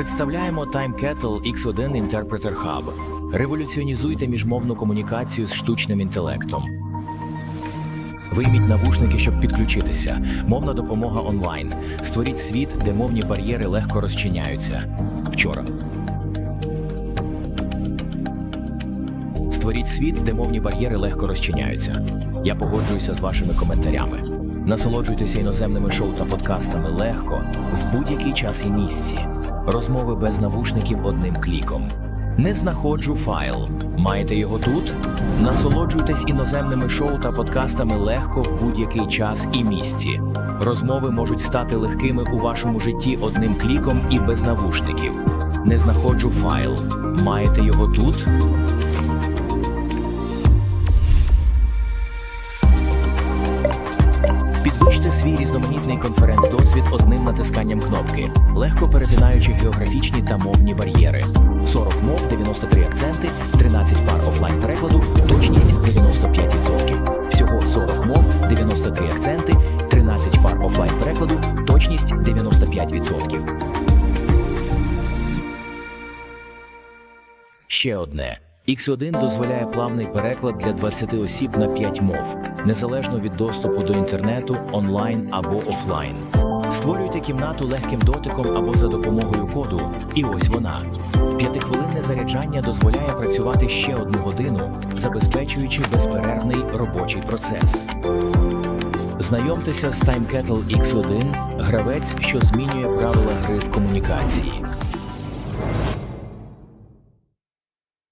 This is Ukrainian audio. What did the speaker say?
Представляємо Time Kettle X1 Interpreter Hub. Революціонізуйте міжмовну комунікацію з штучним інтелектом. Вийміть навушники, щоб підключитися. Мовна допомога онлайн. Створіть світ, де мовні бар'єри легко розчиняються. Вчора. Створіть світ, де мовні бар'єри легко розчиняються. Я погоджуюся з вашими коментарями. Насолоджуйтеся іноземними шоу та подкастами легко в будь-який час і місці. Розмови без навушників одним кліком. Не знаходжу файл. Маєте його тут? Насолоджуйтесь іноземними шоу та подкастами легко в будь-який час і місці. Розмови можуть стати легкими у вашому житті одним кліком і без навушників. Не знаходжу файл. Маєте його тут? Підвищте свій різноманітний конференц-досвід одним натисканням кнопки, легко перетинаючи географічні та мовні бар'єри. 40 мов, 93 акценти, 13 пар офлайн перекладу, точність 95%. Всього 40 мов, 93 акценти, 13 пар офлайн перекладу, точність 95%. Ще одне. X1 дозволяє плавний переклад для 20 осіб на 5 мов, незалежно від доступу до інтернету, онлайн або офлайн. Створюйте кімнату легким дотиком або за допомогою коду. І ось вона. П'ятихвилинне заряджання дозволяє працювати ще одну годину, забезпечуючи безперервний робочий процес. Знайомтеся з TimeKettle X1, гравець, що змінює правила гри в комунікації.